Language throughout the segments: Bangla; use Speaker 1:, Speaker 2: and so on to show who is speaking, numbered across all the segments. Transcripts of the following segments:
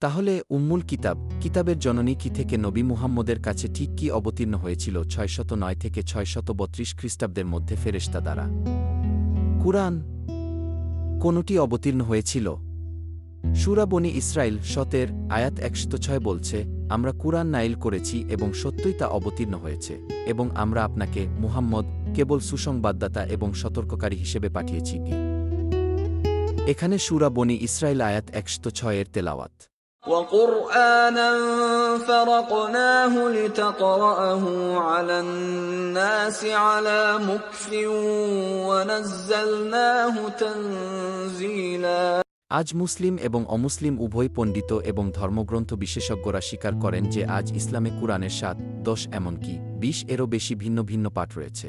Speaker 1: তাহলে উম্মুল কিতাব, কিতাবের জননী কি থেকে নবী মুহাম্মদের কাছে ঠিক কি অবতীর্ণ হয়েছিল ছয়শত নয় থেকে ছয়শত বত্রিশ খ্রিস্টাব্দের মধ্যে ফেরেশতা দ্বারা? কুরআন কোনটি অবতীর্ণ হয়েছিল? সুরা বনি ইসরায়েল শতের আয়াত একশত ছয় বলছে, আমরা কুরআন নাইল করেছি এবং সত্যই তা অবতীর্ণ হয়েছে এবং আমরা আপনাকে মুহাম্মদ, কেবল সুসংবাদদাতা এবং সতর্ককারী হিসেবে পাঠিয়েছি। এখানে সুরা বনি ইসরায়েল আয়াত একশত ছয়ের তেলাওয়াত।
Speaker 2: وقرآنا فرقناه لتقرأه على الناس على مكث ونزلناه تنزيلا
Speaker 1: আজ মুসলিম এবং অমুসলিম উভয় পণ্ডিত এবং ধর্মগ্রন্থ বিশেষজ্ঞরা স্বীকার করেন যে আজ ইসলামে কুরআনের সাত দশ এমনকি বিশ এরও বেশি ভিন্ন ভিন্ন পাঠ রয়েছে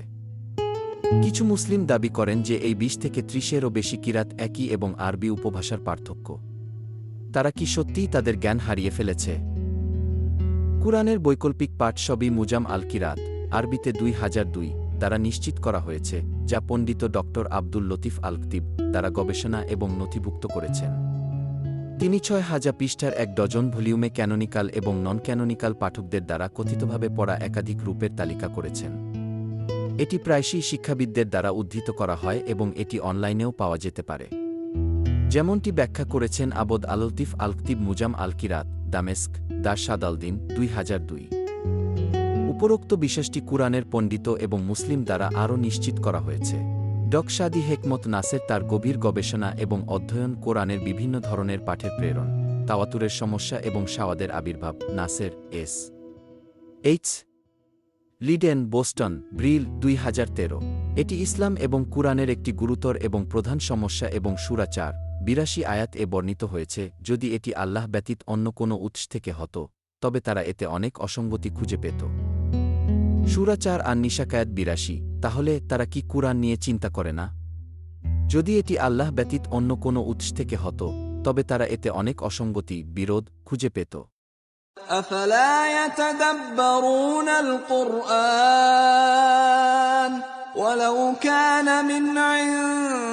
Speaker 1: কিছু মুসলিম দাবি করেন যে এই বিশ থেকে ত্রিশেরও বেশি কিরাত একই এবং আরবি উপভাষার পার্থক্য তারা কি সত্যিই তাদের জ্ঞান হারিয়ে ফেলেছে? কুরআনের বৈকল্পিক পাঠ সবই মুজাম আল কিরাত আরবিতে দুই হাজার দুই, দ্বারা নিশ্চিত করা হয়েছে, যা পণ্ডিত ডক্টর আব্দুল লতিফ আলকতিব দ্বারা গবেষণা এবং নথিভুক্ত করেছেন। তিনি ছয় হাজার পৃষ্ঠার এক ডজন ভলিউমে ক্যানোনিকাল এবং নন ক্যানোনিকাল পাঠকদের দ্বারা কথিতভাবে পড়া একাধিক রূপের তালিকা করেছেন। এটি প্রায়শই শিক্ষাবিদদের দ্বারা উদ্ধৃত করা হয় এবং এটি অনলাইনেও পাওয়া যেতে পারে। যেমনটি ব্যাখ্যা করেছেন আবদ আলতিফ আলকতিব মুজাম আল কিরাত দামেস্ক দার সাদালদিন দুই হাজার দুই। উপরোক্ত বিশ্বাসটি কুরআনের পণ্ডিত এবং মুসলিম দ্বারা আরও নিশ্চিত করা হয়েছে। ডকশাদি হেকমত নাসের তার গভীর গবেষণা এবং অধ্যয়ন কোরআনের বিভিন্ন ধরনের পাঠের প্রেরণ, তাওয়াতুরের সমস্যা এবং সাওয়াদের আবির্ভাব, Nasser, S. H. Leiden, Boston, Brill, দুই হাজার তেরো। এটি ইসলাম এবং কুরআনের একটি গুরুতর এবং প্রধান সমস্যা এবং সুরাচার বিরাশি আয়াত এ বর্ণিত হয়েছে যদি এটি আল্লাহ ব্যতীত অন্য কোনো উৎস থেকে হতো তবে তারা এতে অনেক অসঙ্গতি খুঁজে পেত সুরাচার আর নিশাকায়াত বিরাশি তাহলে তারা কি কুরআন নিয়ে চিন্তা করে না যদি এটি আল্লাহ ব্যতীত অন্য কোনো উৎস থেকে হতো তবে তারা এতে অনেক অসঙ্গতি বিরোধ খুঁজে পেত
Speaker 2: أفلا يتدبرون القرآن ولو كان من عند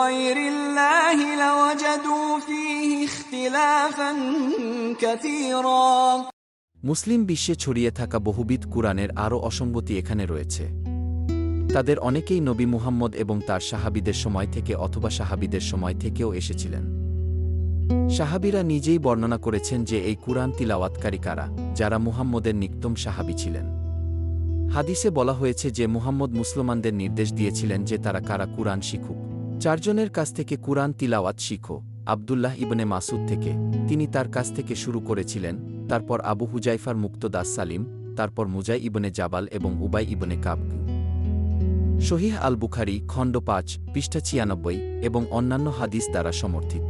Speaker 2: غير الله لوجدوا فيه اختلافا كثيرا
Speaker 1: মুসলিম বিশ্বে ছড়িয়ে থাকা বহুবিধ কুরআনের আরও অসঙ্গতি এখানে রয়েছে তাদের অনেকেই নবী মুহাম্মদ এবং তার সাহাবিদের সময় থেকে অথবা সাহাবিদের সময় থেকেও এসেছিলেন সাহাবিরা নিজেই বর্ণনা করেছেন যে এই কুরআন তিলাওয়াতকারী কারা যারা মুহাম্মদের নিক্তম সাহাবি ছিলেন হাদিসে বলা হয়েছে যে মুহাম্মদ মুসলমানদের নির্দেশ দিয়েছিলেন যে তারা কারা কুরআন শিখুক চারজনের কাছ থেকে কুরআন তিলাওয়াত শিখো, আবদুল্লাহ ইবনে মাসুদ থেকে। তিনি তার কাছ থেকে শুরু করেছিলেন, তারপর আবু হুজাইফার মুক্তদাস সালিম, তারপর মুজাই ইবনে জাবাল এবং উবাই ইবনে কাব। শহীহ আল বুখারি খণ্ড পাঁচ, পৃষ্ঠা ছিয়ানব্বই এবং অন্যান্য হাদিস দ্বারা সমর্থিত।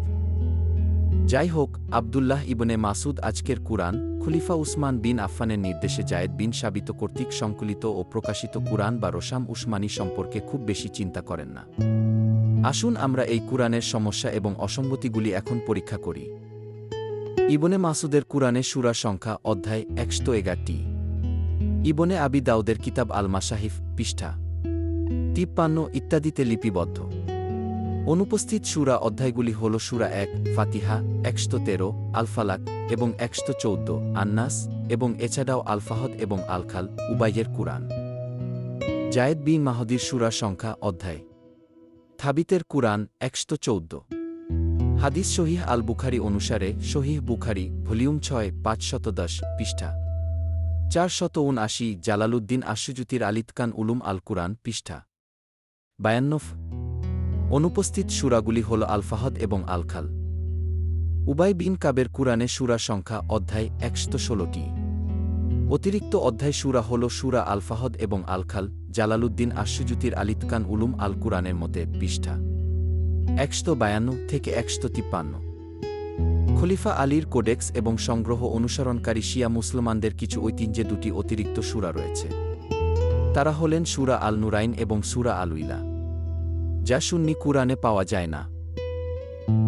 Speaker 1: যাই হোক আবদুল্লাহ ইবনে মাসুদ আজকের কুরআন, খলিফা উসমান বিন আফফানের নির্দেশে জায়েদ বিন সাবিত কর্তৃক সংকলিত ও প্রকাশিত কুরআন বা রোসাম উসমানী সম্পর্কে খুব বেশি চিন্তা করেন না। আসুন আমরা এই কুরআনের সমস্যা এবং অসঙ্গতিগুলি এখন পরীক্ষা করি। ইবনে মাসুদের কুরআনে সুরা সংখ্যা অধ্যায় একশো এগারটি। ইবনে আবি দাউদের কিতাব আল মাসাহিফ পৃষ্ঠা। তিপ্পান্ন ইত্যাদিতে লিপিবদ্ধ। অনুপস্থিত সুরা অধ্যায়গুলি হল সুরা এক, ফাতিহা একশো তেরো, আলফালাক এবং একশো চৌদ্দ, আন্নাস এবং এছাড়াও আলফাহদ এবং আলখাল, উবাইয়ের কুরআন। জায়েদ বিন মাহদির সুরা সংখ্যা অধ্যায়। থাবিতের কুরআন একশো চৌদ্দ। হাদিস শহীহ আল বুখারি অনুসারে শহীহ বুখারি, ভলিউম ছয়, পাঁচশত দশ পৃষ্ঠা। চারশত উনআশি জালালুদ্দিন আশুজুতির আলিতকান উলুম আল কুরআন পৃষ্ঠা। বায়ান্নফ অনুপস্থিত সুরাগুলি হল আলফাহদ এবং আলখাল। উবাই বিন কাবের কুরআনে সুরা সংখ্যা অধ্যায় একশত ষোলোটি। অতিরিক্ত অধ্যায় সুরা হল সুরা আলফাহদ এবং আলখাল জালালুদ্দিন আশুজুতির আলিতকান উলুম আল কুরআনের মতে পৃষ্ঠা। একশত বায়ান্ন থেকে একশত তিপ্পান্ন। খলিফা আলীর কোডেক্স এবং সংগ্রহ অনুসরণকারী শিয়া মুসলমানদের কিছু ঐতিহ্যে দুটি অতিরিক্ত সুরা রয়েছে। তারা হলেন সুরা আল নুরাইন এবং সুরা আল উইলা যা সুন্নি কুরআনে পাওয়া যায় না।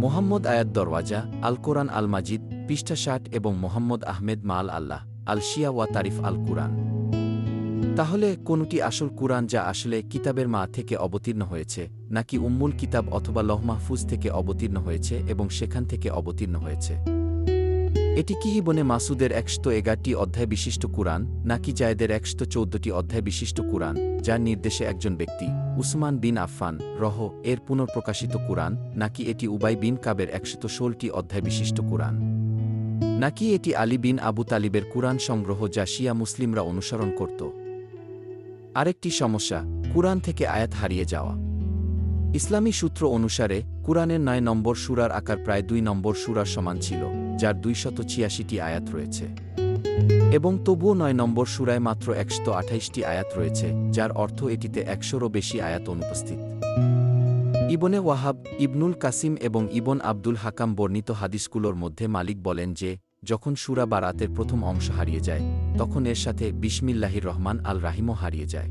Speaker 1: মোহাম্মদ আয়াত দরওয়াজা আল কোরআন আল মাজিদ পৃষ্ঠা ষাট এবং মোহাম্মদ আহমেদ মাল আল্লাহ আল শিয়া ওয়া তারিফ আল কুরআন তাহলে কোনটি আসল কুরআন যা আসলে কিতাবের মা থেকে অবতীর্ণ হয়েছে, নাকি উম্মুল কিতাব অথবা লহ মাহফুজ থেকে অবতীর্ণ হয়েছে এবং সেখান থেকে অবতীর্ণ হয়েছে? এটি কি ইবনে মাসুদের একশো এগারটি অধ্যায় বিশিষ্ট কুরআন, নাকি জায়েদের একশো চৌদ্দটি অধ্যায় বিশিষ্ট কুরআন, যার নির্দেশে একজন ব্যক্তি, উসমান বিন আফফান, রহ, এর পুনঃপ্রকাশিত কুরআন, নাকি এটি উবাই বিন কাবের একশত ষোলটি অধ্যায় বিশিষ্ট কুরআন? নাকি এটি আলী বিন আবু তালিবের কুরআন সংগ্রহ যা শিয়া মুসলিমরা অনুসরণ করত? আরেকটি সমস্যা, কুরআন থেকে আয়াত হারিয়ে যাওয়া। ইসলামী সূত্র অনুসারে, কুরআনের নয় নম্বর সুরার আকার প্রায় দুই নম্বর সুরার সমান ছিল। যার দুইশত ছিয়াশিটি আয়াত রয়েছে। এবং তবুও নয় নম্বর সুরায় মাত্র একশত আঠাইশটি আয়াত রয়েছে, যার অর্থ এটিতে একশোরও বেশি আয়াত অনুপস্থিত। ইবনে ওয়াহাব, ইবনুল কাসিম এবং ইবন আব্দুল হাকাম বর্ণিত হাদিসগুলোর মধ্যে মালিক বলেন যে, যখন সুরা বা রাতের প্রথম অংশ হারিয়ে যায়, তখন এর সাথে বিসমিল্লাহির রহমান আল রাহিমও হারিয়ে যায়।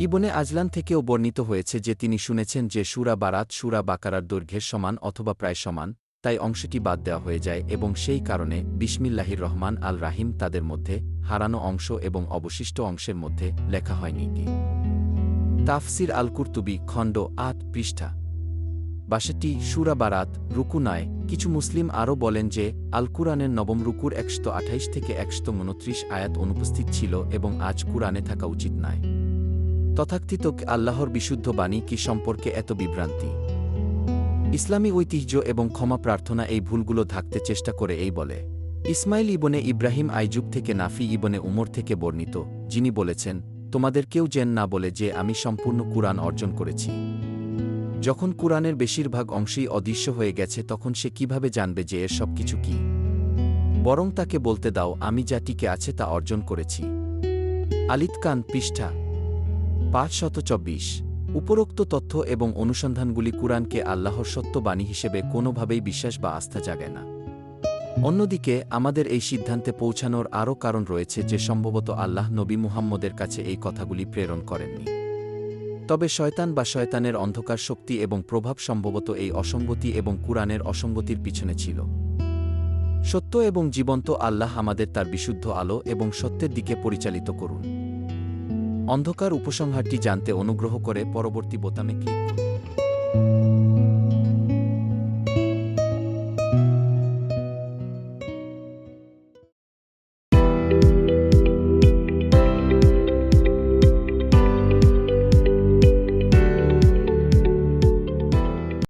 Speaker 1: ইবনে আজলান থেকেও বর্ণিত হয়েছে যে তিনি শুনেছেন যে সুরা বারাত সুরা বাকারার দৈর্ঘ্যের সমান অথবা প্রায় সমান তাই অংশটি বাদ দেওয়া হয়ে যায় এবং সেই কারণে বিসমিল্লাহির রহমান আল রাহিম তাদের মধ্যে হারানো অংশ এবং অবশিষ্ট অংশের মধ্যে লেখা হয়নি। তাফসির আল কুর্তুবি খণ্ড আট, পৃষ্ঠা। বাসাটি সুরা বারাত, রুকু নয়। কিছু মুসলিম আরও বলেন যে আল কুরআনের নবম রুকুর একশত আঠাইশ থেকে একশত উনত্রিশ আয়াত অনুপস্থিত ছিল এবং আজ কুরআনে থাকা উচিত নয়। তথাকথিত আল্লাহর বিশুদ্ধ বাণী কি সম্পর্কে এত বিভ্রান্তি? ইসলামী ঐতিহ্য এবং ক্ষমা প্রার্থনা এই ভুলগুলো ঢাকতে চেষ্টা করে এই বলে। ইসমাইল ইবনে ইব্রাহিম আইজুব থেকে নাফি ইবনে উমর থেকে বর্ণিত, যিনি বলেছেন, তোমাদের কেউ জেন না বলে যে আমি সম্পূর্ণ কুরআন অর্জন করেছি। যখন কুরআনের বেশিরভাগ অংশই অদৃশ্য হয়ে গেছে, তখন সে কীভাবে জানবে যে এর সব কিছু কি? বরং তাকে বলতে দাও, আমি যা টিকে আছে তা অর্জন করেছি। আলিত কান পৃষ্ঠা পাঁচ শত চব্বিশ। উপরোক্ত তথ্য এবং অনুসন্ধানগুলি কুরআনকে আল্লাহর সত্যবাণী হিসেবে কোনোভাবেই বিশ্বাস বা আস্থা জাগায় না। অন্যদিকে, আমাদের এই সিদ্ধান্তে পৌঁছানোর আরও কারণ রয়েছে যে সম্ভবত আল্লাহ নবী মুহাম্মদের কাছে এই কথাগুলি প্রেরণ করেননি। তবে শয়তান বা শয়তানের অন্ধকার শক্তি এবং প্রভাব সম্ভবত এই অসঙ্গতি এবং কুরআনের অসঙ্গতির পিছনে ছিল। সত্য এবং জীবন্ত আল্লাহ আমাদের তার বিশুদ্ধ আলো এবং সত্যের দিকে পরিচালিত করুন। অন্ধকার উপসংহারটি জানতে অনুগ্রহ করে পরবর্তী বোতামে ক্লিক করুন।